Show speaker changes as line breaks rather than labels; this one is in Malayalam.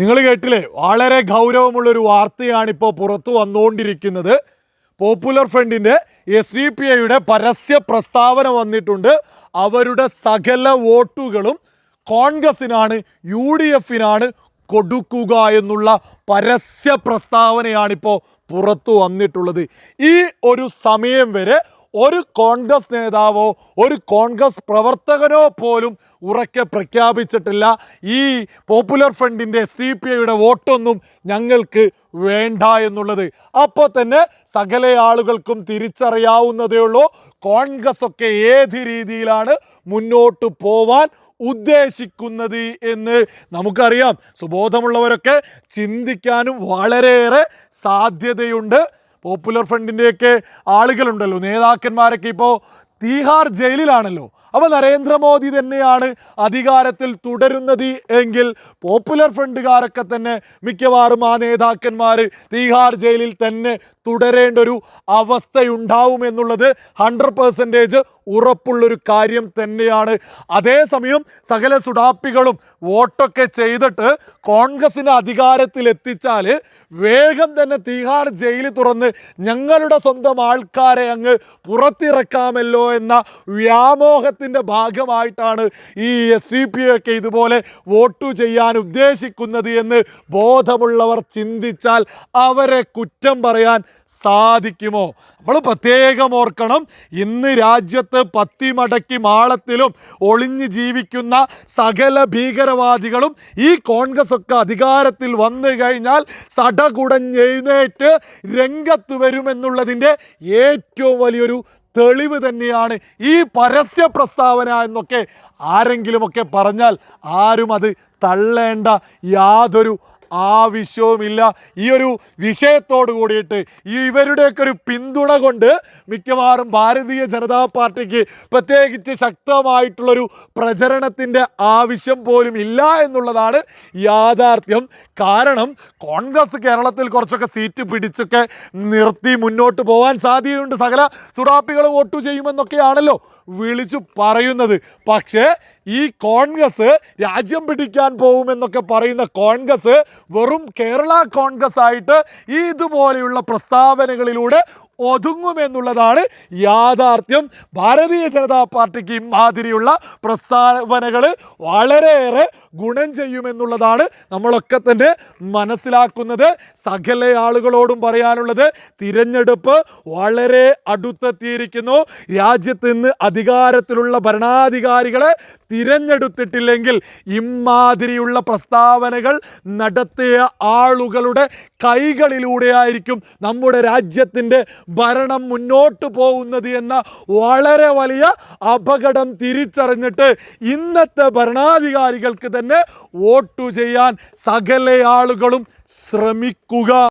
നിങ്ങൾ കേട്ടില്ലേ? വളരെ ഗൗരവമുള്ള ഒരു വാർത്തയാണ് ഇപ്പോൾ പുറത്തു വന്നുകൊണ്ടിരിക്കുന്നത് പോപ്പുലർ ഫ്രണ്ടിന്റെ എസ് ഡി പി ഐയുടെ പരസ്യ പ്രസ്താവന വന്നിട്ടുണ്ട്. അവരുടെ സകല വോട്ടുകളും കോൺഗ്രസിനാണ് യു ഡി എഫിനാണ് കൊടുക്കുക എന്നുള്ള പരസ്യ പ്രസ്താവനയാണിപ്പോൾ പുറത്തു വന്നിട്ടുള്ളത്. ഈ ഒരു സമയം വരെ ഒരു കോൺഗ്രസ് നേതാവോ ഒരു കോൺഗ്രസ് പ്രവർത്തകനോ പോലും ഉറക്കെ പ്രഖ്യാപിച്ചിട്ടില്ല. ഈ പോപ്പുലർ ഫ്രണ്ടിന്റെ ഡി പി ഐയുടെ വോട്ടൊന്നും ഞങ്ങൾക്ക് വേണ്ട എന്നുള്ളത്. അപ്പോൾ തന്നെ സകല ആളുകൾക്കും തിരിച്ചറിയാവുന്നതേ ഉള്ളൂ. കോൺഗ്രസ് ഒക്കെ ഏത് രീതിയിലാണ് മുന്നോട്ട് പോവാൻ ഉദ്ദേശിക്കുന്നത് എന്ന് നമുക്കറിയാം. സുബോധമുള്ളവരൊക്കെ ചിന്തിക്കാനും വളരെയേറെ സാധ്യതയുണ്ട്. പോപ്പുലർ ഫ്രണ്ടിന്റെയൊക്കെ ആളുകളുണ്ടല്ലോ നേതാക്കന്മാരൊക്കെ ഇപ്പോൾ തീഹാർ ജയിലിലാണല്ലോ. അപ്പോൾ നരേന്ദ്രമോദി തന്നെയാണ് അധികാരത്തിൽ തുടരുന്നത് എങ്കിൽ പോപ്പുലർ ഫ്രണ്ടുകാരൊക്കെ തന്നെ മിക്കവാറും ആ നേതാക്കന്മാർ തീഹാർ ജയിലിൽ തന്നെ തുടരേണ്ട ഒരു അവസ്ഥയുണ്ടാവും എന്നുള്ളത് ഹൺഡ്രഡ് പേഴ്സന്റേജ് ഉറപ്പുള്ളൊരു കാര്യം തന്നെയാണ്. അതേസമയം സകല സുഡാപ്പികളും വോട്ടൊക്കെ ചെയ്തിട്ട് കോൺഗ്രസിനെ അധികാരത്തിൽ എത്തിച്ചാൽ വേഗം തന്നെ തീഹാർ ജയിൽ തുറന്ന് ഞങ്ങളുടെ സ്വന്തം ആൾക്കാരെ അങ്ങ് പുറത്തിറക്കാമല്ലോ എന്ന വ്യാമോഹത്തിന്റെ ഭാഗമായിട്ടാണ് ഈ എസ് ഡി പി ഒക്കെ ഇതുപോലെ വോട്ട് ചെയ്യാൻ ഉദ്ദേശിക്കുന്നത് എന്ന് ബോധമുള്ളവർ ചിന്തിച്ചാൽ അവരെ കുറ്റം പറയാൻ സാധിക്കുമോ? നമ്മൾ പ്രത്യേകം ഓർക്കണം ഇന്ന് രാജ്യത്ത് പത്തിമടക്കി മാളത്തിലും ഒളിഞ്ഞു ജീവിക്കുന്ന സകല ഭീകരവാദികളും ഈ കോൺഗ്രസ് ഒക്കെ അധികാരത്തിൽ വന്നു കഴിഞ്ഞാൽ സടകുടഞ്ഞെഴുന്നേറ്റ് രംഗത്ത് വരുമെന്നുള്ളതിന്റെ ഏറ്റവും വലിയൊരു തെളിവ് തന്നെയാണ് ഈ പരസ്യ പ്രസ്താവന എന്നൊക്കെ ആരെങ്കിലുമൊക്കെ പറഞ്ഞാൽ ആരും അത് തള്ളേണ്ട യാതൊരു ആവശ്യവുമില്ല. ഈ ഒരു വിഷയത്തോട് കൂടിയിട്ട് ഈ ഇവരുടെയൊക്കെ ഒരു പിന്തുണ കൊണ്ട് മിക്കവാറും ഭാരതീയ ജനതാ പാർട്ടിക്ക് പ്രത്യേകിച്ച് ശക്തമായിട്ടുള്ളൊരു പ്രചരണത്തിന്റെ ആവശ്യം പോലും ഇല്ല എന്നുള്ളതാണ് യാഥാർത്ഥ്യം. കാരണം കോൺഗ്രസ് കേരളത്തിൽ കുറച്ചൊക്കെ സീറ്റ് പിടിച്ചൊക്കെ നിർത്തി മുന്നോട്ട് പോകാൻ സാധ്യതയുണ്ട്. സകല ചുടാപ്പികൾ വോട്ട് ചെയ്യുമെന്നൊക്കെയാണല്ലോ വിളിച്ചു പറയുന്നത്. പക്ഷേ ഈ കോൺഗ്രസ് രാജ്യം പിടിക്കാൻ പോകുമെന്നൊക്കെ പറയുന്ന കോൺഗ്രസ് വെറും കേരള കോൺഗ്രസ് ആയിട്ട് ഇതുപോലെയുള്ള പ്രസ്താവനകളിലൂടെ ഒതുങ്ങുമെന്നുള്ളതാണ് യാഥാർത്ഥ്യം. ഭാരതീയ ജനതാ പാർട്ടിക്ക് ഇമാതിരിയുള്ള പ്രസ്താവനകൾ വളരെയേറെ ഗുണം ചെയ്യുമെന്നുള്ളതാണ് നമ്മളൊക്കെ തന്നെ മനസ്സിലാക്കുന്നത്. സകല ആളുകളോടും പറയാനുള്ളത് തിരഞ്ഞെടുപ്പ് വളരെ അടുത്തെത്തിയിരിക്കുന്നു. രാജ്യത്ത് ഇന്ന് അധികാരത്തിലുള്ള ഭരണാധികാരികളെ തിരഞ്ഞെടുത്തിട്ടില്ലെങ്കിൽ ഇമാതിരിയുള്ള പ്രസ്താവനകൾ നടത്തിയ ആളുകളുടെ കൈകളിലൂടെയായിരിക്കും നമ്മുടെ രാജ്യത്തിന്റെ ഭരണം മുന്നോട്ട് പോകുന്നത് എന്ന വളരെ വലിയ അപകടം തിരിച്ചറിഞ്ഞിട്ട് ഇന്നത്തെ ഭരണാധികാരികൾക്ക് തന്നെ വോട്ടു ചെയ്യാൻ സകല ആളുകളും ശ്രമിക്കുക.